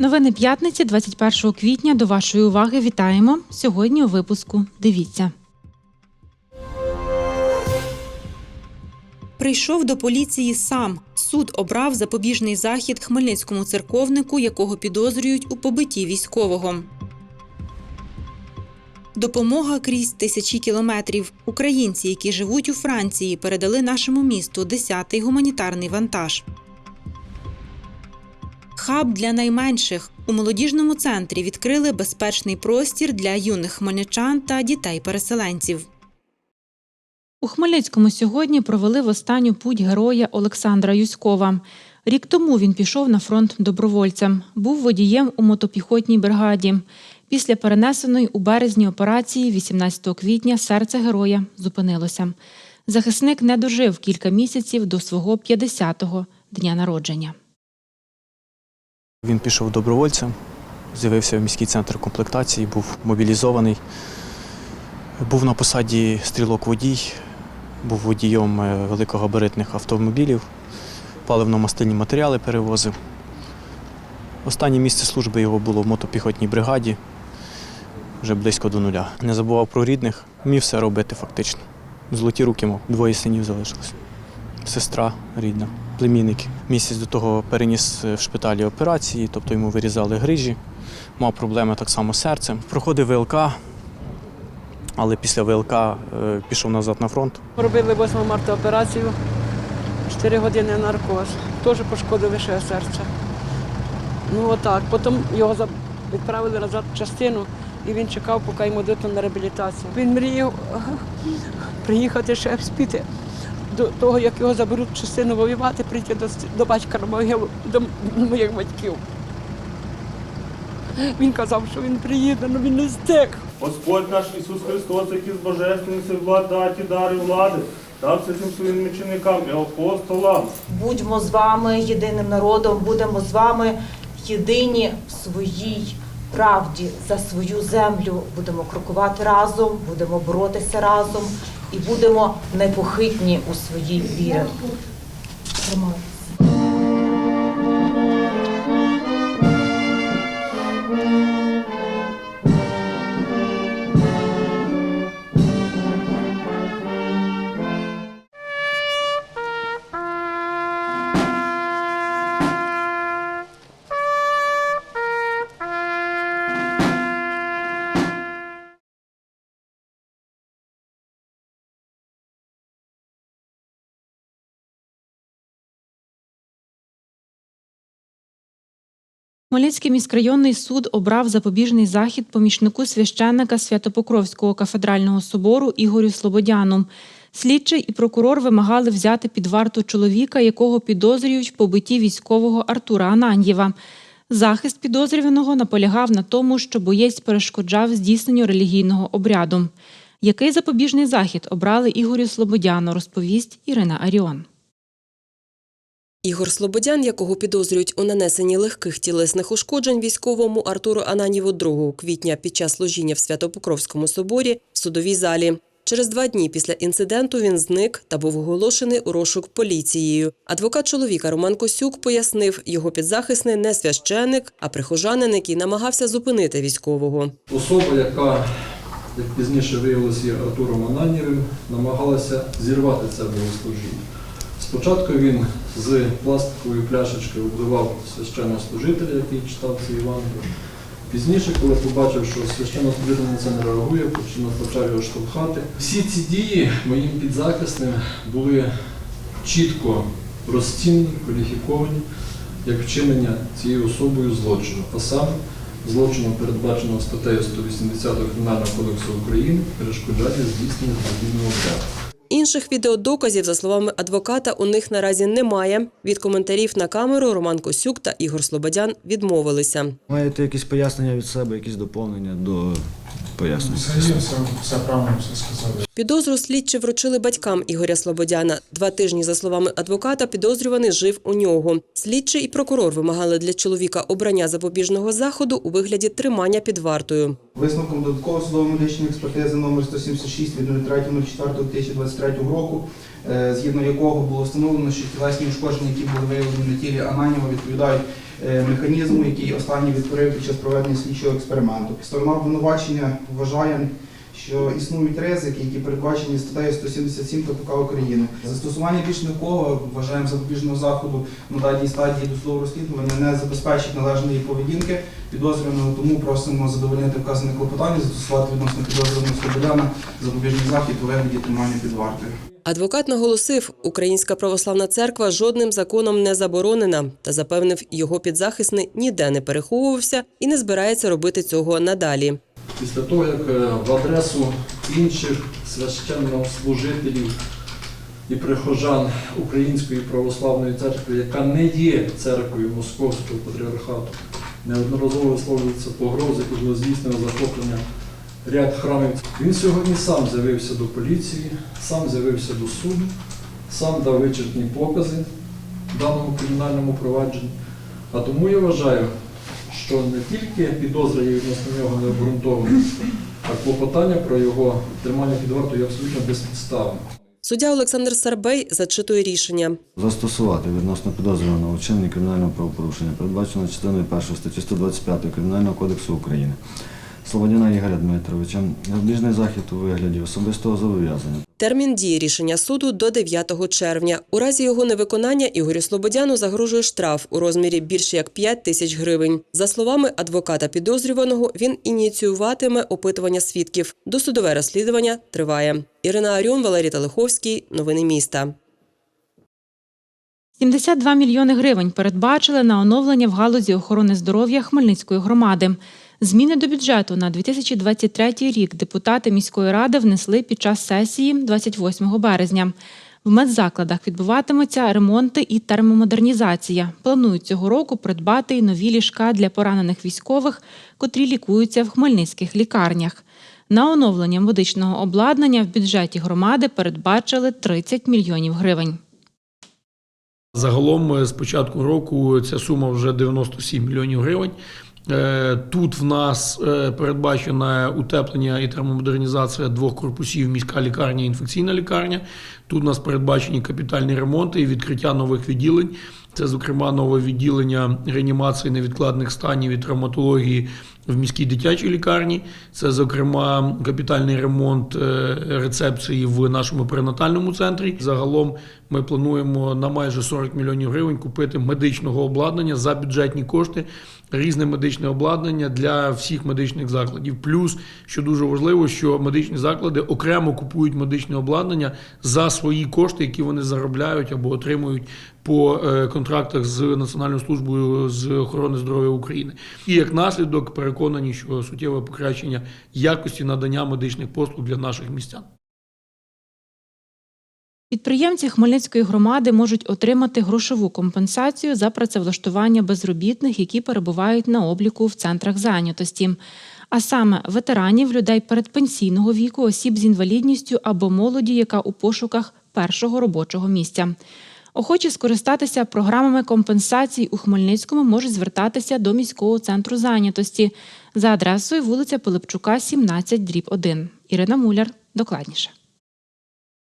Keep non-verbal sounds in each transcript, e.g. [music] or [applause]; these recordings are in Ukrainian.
Новини п'ятниці, 21 квітня. До вашої уваги вітаємо. Сьогодні у випуску. Дивіться. Прийшов до поліції сам. Суд обрав запобіжний захід хмельницькому церковнику, якого підозрюють у побитті військового. Допомога крізь тисячі кілометрів. Українці, які живуть у Франції, передали нашому місту 10-й гуманітарний вантаж. Хаб для найменших у молодіжному центрі відкрили безпечний простір для юних хмельничан та дітей-переселенців. У Хмельницькому сьогодні провели в останню путь героя Олександра Юськова. Рік тому він пішов на фронт добровольцем, був водієм у мотопіхотній бригаді. Після перенесеної у березні операції 18 квітня серце героя зупинилося. Захисник не дожив кілька місяців до свого 50-го дня народження. Він пішов добровольцем, з'явився в міський центр комплектації, був мобілізований. Був на посаді стрілок-водій, був водієм е, великогабаритних автомобілів, паливно-мастильні матеріали перевозив. Останнє місце служби його було в мотопіхотній бригаді, вже близько до нуля. Не забував про рідних, вмів все робити фактично. Золоті руки мав, двоє синів залишилось. Сестра рідна, племінники. Місяць до того переніс е, в шпиталі операції, тобто йому вирізали грижі, мав проблеми так само з серцем. Проходив ВЛК, але після ВЛК е, пішов назад на фронт. Робили 8 марта операцію, 4 години наркоз. Теж пошкодили ще серце. Ну отак. Потім його відправили назад в частину і він чекав, поки йому дадуть на реабілітацію. Він мріяв приїхати ще вспіти до того, як його заберуть частину воювати, прийти до, до батька на могилу, до моїх батьків. Він казав, що він приїде, але він не встиг. Господь наш Ісус Христос, який з божественної благодаті дари влади, дав всім своїм ученикам і апостолам. Будьмо з вами єдиним народом, будемо з вами єдині в своїй правді за свою землю. Будемо крокувати разом, будемо боротися разом і будемо непохитні у своїй вірі. Хмельницький міськрайонний суд обрав запобіжний захід помічнику священника Святопокровського кафедрального собору Ігорю Слободяну. Слідчий і прокурор вимагали взяти під варту чоловіка, якого підозрюють в побитті військового Артура Ананьєва. Захист підозрюваного наполягав на тому, що боєць перешкоджав здійсненню релігійного обряду. Який запобіжний захід обрали Ігорю Слободяну, розповість Ірина Аріон. Ігор Слободян, якого підозрюють у нанесенні легких тілесних ушкоджень військовому Артуру Ананіву 2 квітня під час служіння в Святопокровському соборі в судовій залі. Через два дні після інциденту він зник та був оголошений у розшук поліцією. Адвокат чоловіка Роман Косюк пояснив, його підзахисний не священик, а прихожанин, який намагався зупинити військового. Особа, яка, як пізніше виявилося, є Артуром Ананєвим, намагалася зірвати це богослужіння. Спочатку він з пластикової пляшечки обливав священнослужителя, який читав ці Євангелії. Пізніше, коли побачив, що священнослужитель на це не реагує, почав його штовхати. Всі ці дії моїм підзахисним були чітко розцінені, кваліфіковані як вчинення цією особою злочину, а саме злочину, передбаченого статтею 180 Кримінального кодексу України, перешкоджання здійснення релігійного обряду. Інших відеодоказів, за словами адвоката, у них наразі немає. Від коментарів на камеру Роман Косюк та Ігор Слободян відмовилися. Маєте якісь пояснення від себе, якісь доповнення до Взагалі все, все правильно все сказали. Підозру слідчі вручили батькам Ігоря Слободяна. Два тижні, за словами адвоката, підозрюваний жив у нього. Слідчий і прокурор вимагали для чоловіка обрання запобіжного заходу у вигляді тримання під вартою. Висновком додаткової судово-медичної експертизи номер 176 від 03.04.2023 року, е, згідно якого було встановлено, що тілесні ушкодження, які були виявлені на тілі Ананіва, відповідають механізму, який останній відтворив під час проведення слідчого експерименту. Сторона обвинувачення вважає, що існують ризики, які передбачені статтею 177 КПК України. Застосування більш м'якого вважаємо запобіжного заходу на даній стадії досудового розслідування не забезпечить належної поведінки підозрюваного, тому просимо задовольнити вказане клопотання, застосувати відносно підозрюваного Слободяна запобіжний захід у вигляді тримання під вартою. Адвокат наголосив, Українська православна церква жодним законом не заборонена та запевнив, його підзахисний ніде не переховувався і не збирається робити цього надалі. Після того, як е, в адресу інших священнослужителів і прихожан Української православної церкви, яка не є церквою Московського патріархату, неодноразово висловлюються погрози і було захоплення ряд храмів. Він сьогодні сам з'явився до поліції, сам з'явився до суду, сам дав вичерпні покази в даному кримінальному провадженні. А тому я вважаю, що не тільки підозра є відносно нього не обґрунтована, а клопотання про його тримання під вартою є абсолютно безпідставне. Суддя Олександр Сарбей зачитує рішення. Застосувати відносно підозрюваного вчинення кримінального правопорушення, передбачено частиною 1 статті 125 Кримінального кодексу України. Слободяна Ігоря Дмитровича, запобіжний захід у вигляді особистого зобов'язання. Термін дії рішення суду до 9 червня. У разі його невиконання Ігорю Слободяну загрожує штраф у розмірі більше як 5 тисяч гривень. За словами адвоката підозрюваного, він ініціюватиме опитування свідків. Досудове розслідування триває. Ірина Аріон, Валерій Талиховський. Новини міста. 72 мільйони гривень передбачили на оновлення в галузі охорони здоров'я Хмельницької громади. Зміни до бюджету на 2023 рік депутати міської ради внесли під час сесії 28 березня. В медзакладах відбуватимуться ремонти і термомодернізація. Планують цього року придбати й нові ліжка для поранених військових, котрі лікуються в хмельницьких лікарнях. На оновлення медичного обладнання в бюджеті громади передбачили 30 мільйонів гривень. Загалом е, з початку року ця сума вже 97 мільйонів гривень. Е, Тут в нас е, передбачено утеплення і термомодернізація двох корпусів міська лікарня і інфекційна лікарня. Тут у нас передбачені капітальні ремонти і відкриття нових відділень. Це, зокрема, нове відділення реанімації невідкладних станів і травматології в міській дитячій лікарні. Це, зокрема, капітальний ремонт е, рецепції в нашому перинатальному центрі. Загалом ми плануємо на майже 40 мільйонів гривень купити медичного обладнання за бюджетні кошти, різне медичне обладнання для всіх медичних закладів. Плюс, що дуже важливо, що медичні заклади окремо купують медичне обладнання за свої кошти, які вони заробляють або отримують по е, контрактах з Національною службою з охорони здоров'я України. І як наслідок переконані, що суттєве покращення якості надання медичних послуг для наших містян. Підприємці Хмельницької громади можуть отримати грошову компенсацію за працевлаштування безробітних, які перебувають на обліку в центрах зайнятості. А саме ветеранів, людей передпенсійного віку, осіб з інвалідністю або молоді, яка у пошуках першого робочого місця. Охочі скористатися програмами компенсацій у Хмельницькому можуть звертатися до міського центру зайнятості за адресою вулиця Пилипчука, 17, дріб 1. Ірина Муляр докладніше.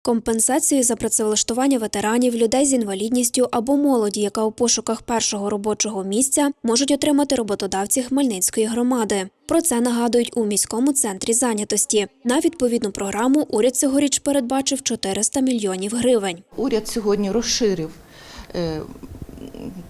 Компенсацію за працевлаштування ветеранів, людей з інвалідністю або молоді, яка у пошуках першого робочого місця, можуть отримати роботодавці Хмельницької громади. Про це нагадують у міському центрі зайнятості. На відповідну програму уряд цьогоріч передбачив 400 мільйонів гривень. Уряд сьогодні розширив е,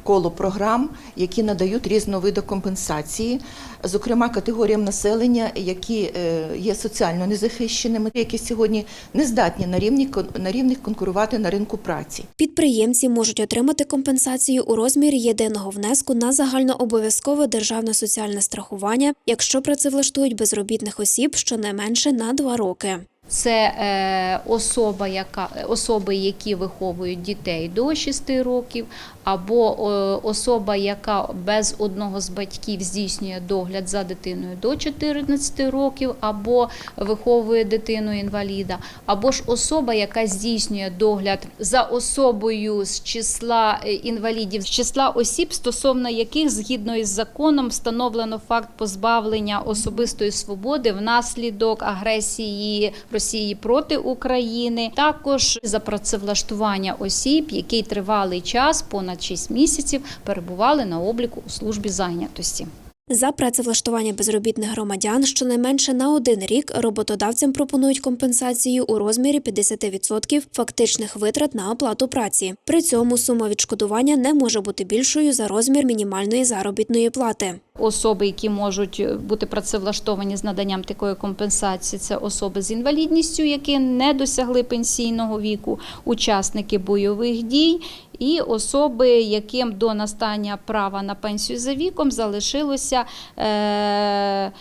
коло програм, які надають різновиди компенсації, зокрема категоріям населення, які е, є соціально незахищеними, які сьогодні не здатні на рівні на рівних конкурувати на ринку праці. Підприємці можуть отримати компенсацію у розмірі єдиного внеску на загальнообов'язкове державне соціальне страхування, якщо працевлаштують безробітних осіб щонайменше на два роки. Це е, особа, яка особи, які виховують дітей до 6 років, або е, особа, яка без одного з батьків здійснює догляд за дитиною до 14 років, або виховує дитину інваліда, або ж особа, яка здійснює догляд за особою з числа е, інвалідів, з числа осіб, стосовно яких згідно із законом встановлено факт позбавлення особистої свободи внаслідок агресії Росії проти України. Також за працевлаштування осіб, які тривалий час, понад 6 місяців, перебували на обліку у службі зайнятості. За працевлаштування безробітних громадян щонайменше на один рік роботодавцям пропонують компенсацію у розмірі 50% фактичних витрат на оплату праці. При цьому сума відшкодування не може бути більшою за розмір мінімальної заробітної плати. Особи, які можуть бути працевлаштовані з наданням такої компенсації, це особи з інвалідністю, які не досягли пенсійного віку, учасники бойових дій і особи, яким до настання права на пенсію за віком залишилося е,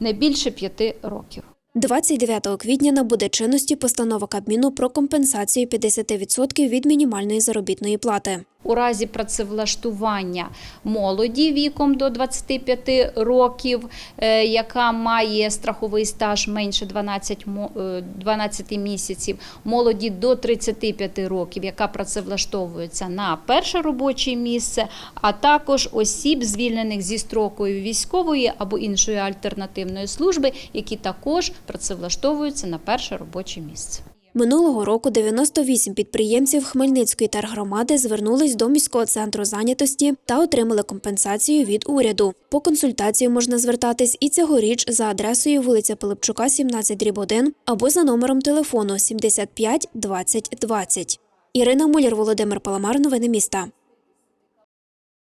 не більше п'яти років. 29 квітня набуде чинності постанова Кабміну про компенсацію 50% від мінімальної заробітної плати. У разі працевлаштування молоді віком до 25 років, е, яка має страховий стаж менше 12, е, 12 місяців, молоді до 35 років, яка працевлаштовується на перше робоче місце, а також осіб, звільнених зі строкою військової або іншої альтернативної служби, які також працевлаштовуються на перше робоче місце. Минулого року 98 підприємців Хмельницької тергромади звернулись до міського центру зайнятості та отримали компенсацію від уряду. По консультацію можна звертатись і цьогоріч за адресою вулиця Пилипчука, 17 дріб 1 або за номером телефону 75 20 20. Ірина Муляр, Володимир Паламар. Новини міста.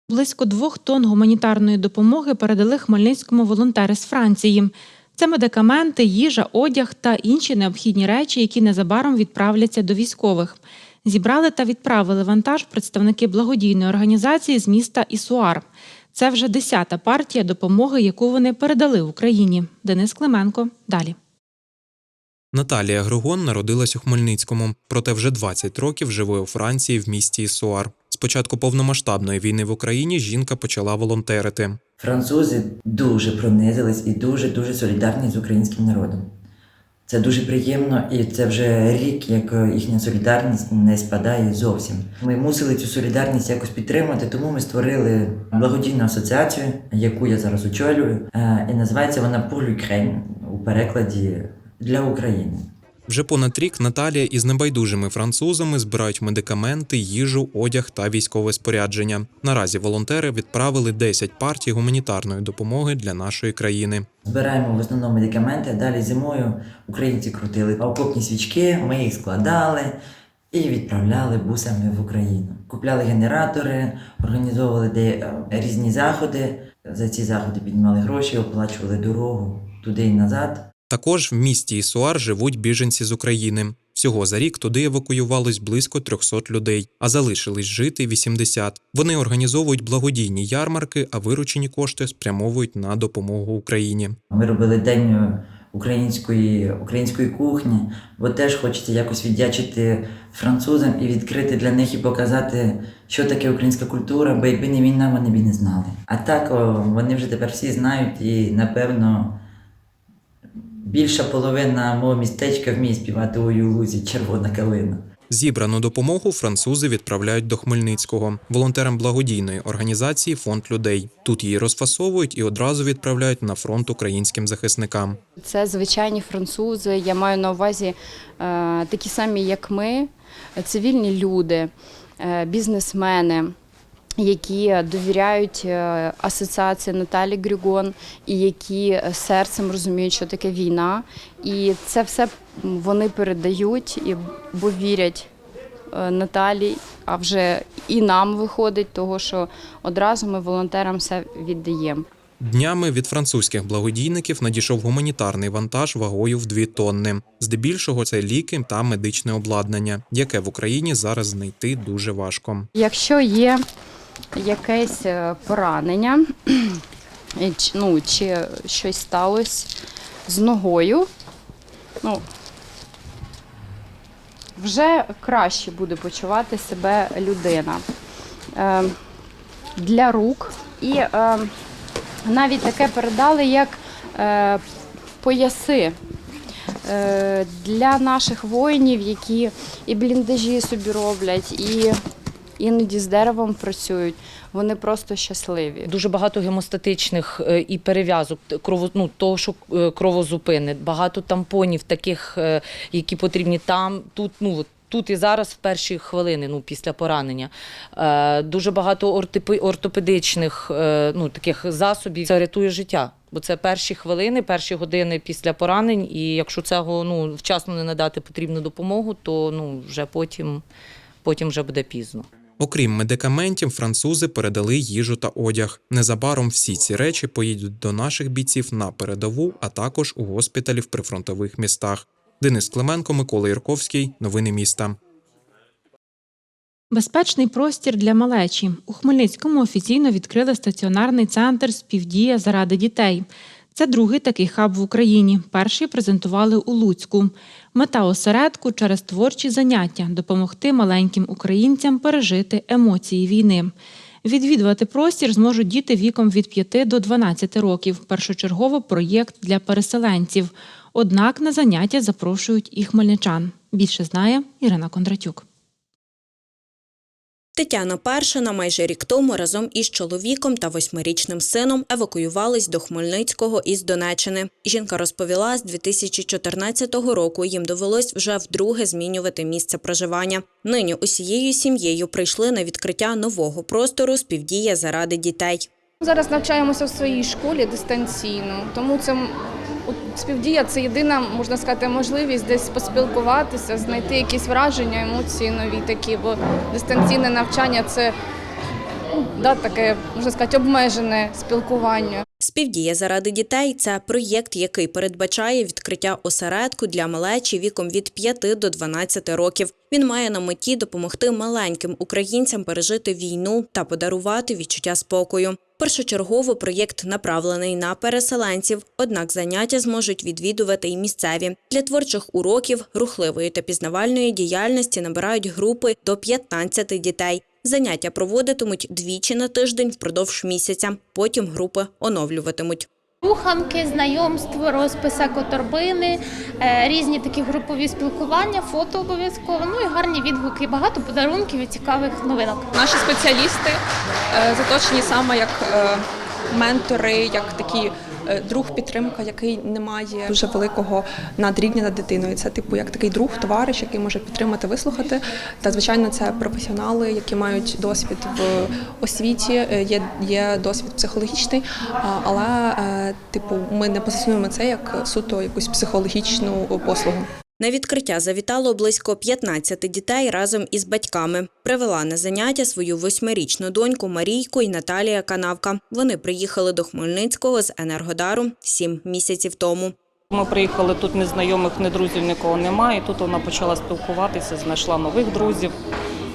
Близько двох тонн гуманітарної допомоги передали Хмельницькому волонтери з Франції. Це медикаменти, їжа, одяг та інші необхідні речі, які незабаром відправляться до військових. Зібрали та відправили вантаж представники благодійної організації з міста Ісуар. Це вже десята партія допомоги, яку вони передали Україні. Денис Клименко далі. Наталія Григон народилась у Хмельницькому, проте вже 20 років живе у Франції в місті Ісуар. З початку повномасштабної війни в Україні жінка почала волонтерити. Французи дуже пронизились і дуже дуже солідарні з українським народом. Це дуже приємно, і це вже рік, як е, їхня солідарність не спадає зовсім. Ми мусили цю солідарність якось підтримати, тому ми створили благодійну асоціацію, яку я зараз очолюю, е, і називається вона «Pour l'Ukraine» у перекладі для України. Вже понад рік Наталія із небайдужими французами збирають медикаменти, їжу, одяг та військове спорядження. Наразі волонтери відправили 10 партій гуманітарної допомоги для нашої країни. Збираємо в основному медикаменти. Далі зимою українці крутили окопні свічки, ми їх складали і відправляли бусами в Україну. Купляли генератори, організовували де е, різні заходи. За ці заходи піднімали гроші, оплачували дорогу туди і назад. Також в місті Ісуар живуть біженці з України. Всього за рік туди евакуювалось близько 300 людей, а залишились жити 80. Вони організовують благодійні ярмарки, а виручені кошти спрямовують на допомогу Україні. Ми робили день е, української, української кухні, бо теж хочеться якось віддячити французам і відкрити для них і показати, що таке українська культура, бо якби не війна, вони б і не знали. А так вони вже тепер всі знають і напевно. Більша половина мого містечка вміє співати «Ой у лузі червона калина. Зібрану допомогу французи відправляють до Хмельницького волонтерам благодійної організації Фонд людей. Тут її розфасовують і одразу відправляють на фронт українським захисникам. Це звичайні французи. Я маю на увазі е, такі самі, як ми, цивільні люди, е, бізнесмени. Які довіряють е, асоціації Наталі Грюгон і які серцем розуміють, що таке війна, і це все вони передають, і бо вірять е, Наталі, а вже і нам виходить, того що одразу ми волонтерам все віддаємо. Днями від французьких благодійників надійшов гуманітарний вантаж вагою в 2 тонни. Здебільшого це ліки та медичне обладнання, яке в Україні зараз знайти дуже важко. Якщо є якесь е, поранення, [clears throat] ну, чи щось сталося з ногою, ну, вже краще буде почувати себе людина. Е, Для рук. І е, навіть таке передали, як е, пояси е, для наших воїнів, які і бліндажі собі роблять, і іноді з деревом працюють. Вони просто щасливі. Дуже багато гемостатичних е, і перев'язок, крово, ну, того, що е, кровозупини, багато тампонів, таких, е, які потрібні там, тут, ну, тут і зараз, в перші хвилини, ну, після поранення. Дуже багато ортопедичних ну, таких засобів. Це рятує життя. Бо це перші хвилини, перші години після поранень, і якщо цього ну, вчасно не надати потрібну допомогу, то ну, вже потім, потім вже буде пізно. Окрім медикаментів, французи передали їжу та одяг. Незабаром всі ці речі поїдуть до наших бійців на передову, а також у госпіталі в прифронтових містах. Денис Клименко, Микола Ірковський. Новини міста. Безпечний простір для малечі. У Хмельницькому офіційно відкрили стаціонарний центр Співдія заради дітей. Це другий такий хаб в Україні. Перший презентували у Луцьку. Мета осередку через творчі заняття допомогти маленьким українцям пережити емоції війни. Відвідувати простір зможуть діти віком від 5 до 12 років. Першочергово проєкт для переселенців. Однак на заняття запрошують і хмельничан. Більше знає Ірина Кондратюк. Тетяна Першина майже рік тому разом із чоловіком та восьмирічним сином евакуювались до Хмельницького із Донеччини. Жінка розповіла, з 2014 року їм довелось вже вдруге змінювати місце проживання. Нині усією сім'єю прийшли на відкриття нового простору співдія заради дітей. Зараз навчаємося в своїй школі дистанційно, тому це співдія це єдина, можна сказати, можливість десь поспілкуватися, знайти якісь враження, емоції нові такі, бо дистанційне навчання це ну, да, таке, можна сказати, обмежене спілкування. Співдія заради дітей це проєкт, який передбачає відкриття осередку для малечі віком від 5 до 12 років. Він має на меті допомогти маленьким українцям пережити війну та подарувати відчуття спокою. Першочергово проєкт направлений на переселенців, однак заняття зможуть відвідувати і місцеві. Для творчих уроків, рухливої та пізнавальної діяльності набирають групи до 15 дітей. Заняття проводитимуть двічі на тиждень впродовж місяця. Потім групи оновлюватимуть. Руханки, знайомство, розписи которбини, е, різні такі групові спілкування, фото обов'язково, ну і гарні відгуки, багато подарунків і цікавих новинок. Наші спеціалісти е, заточені саме як е, ментори, як такі друг підтримка, який не має дуже великого надрівня над дитиною. Це типу як такий друг, товариш, який може підтримати, вислухати. Та звичайно, це професіонали, які мають досвід в освіті, е, є, є досвід психологічний, але е, типу ми не позиціонуємо це як суто якусь психологічну послугу. На відкриття завітало близько 15 дітей разом із батьками. Привела на заняття свою восьмирічну доньку Марійку і Наталія Канавка. Вони приїхали до Хмельницького з Енергодару сім місяців тому. Ми приїхали тут незнайомих, ні друзів нікого немає. Тут вона почала спілкуватися, знайшла нових друзів.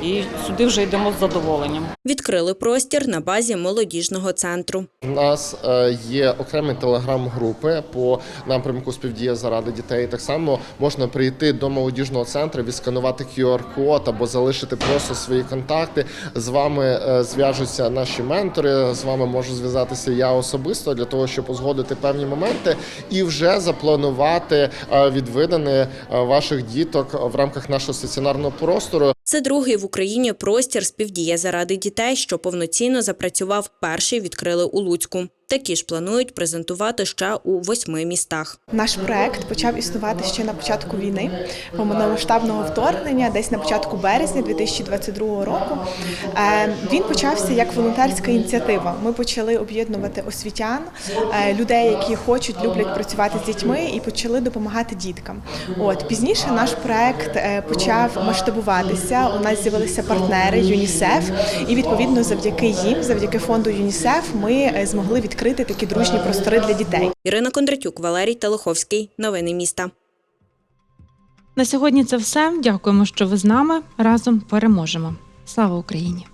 І сюди вже йдемо з задоволенням. Відкрили простір на базі молодіжного центру. У нас е, є окремі телеграм-групи по напрямку співдія заради дітей. Так само можна прийти до молодіжного центру, відсканувати QR-код або залишити просто свої контакти. З вами е, зв'яжуться наші ментори. З вами можу зв'язатися я особисто для того, щоб узгодити певні моменти і вже запланувати е, е, ваших діток в рамках нашого стаціонарного простору. Це другий в Україні простір співдія заради дітей, що повноцінно запрацював. Перший відкрили у Луцьку. Такі ж планують презентувати ще у восьми містах. Наш проект почав існувати ще на початку війни, повномасштабного вторгнення, десь на початку березня 2022 року. Е, Він почався як волонтерська ініціатива. Ми почали об'єднувати освітян, е, людей, які хочуть, люблять працювати з дітьми, і почали допомагати діткам. От пізніше наш проект е, почав масштабуватися. У нас з'явилися партнери ЮНІСЕФ, і відповідно завдяки їм, завдяки фонду ЮНІСЕФ, ми змогли відкрити такі дружні простори для дітей. Ірина Кондратюк, Валерій Талоховський, новини міста. На сьогодні це все. Дякуємо, що ви з нами. Разом переможемо. Слава Україні!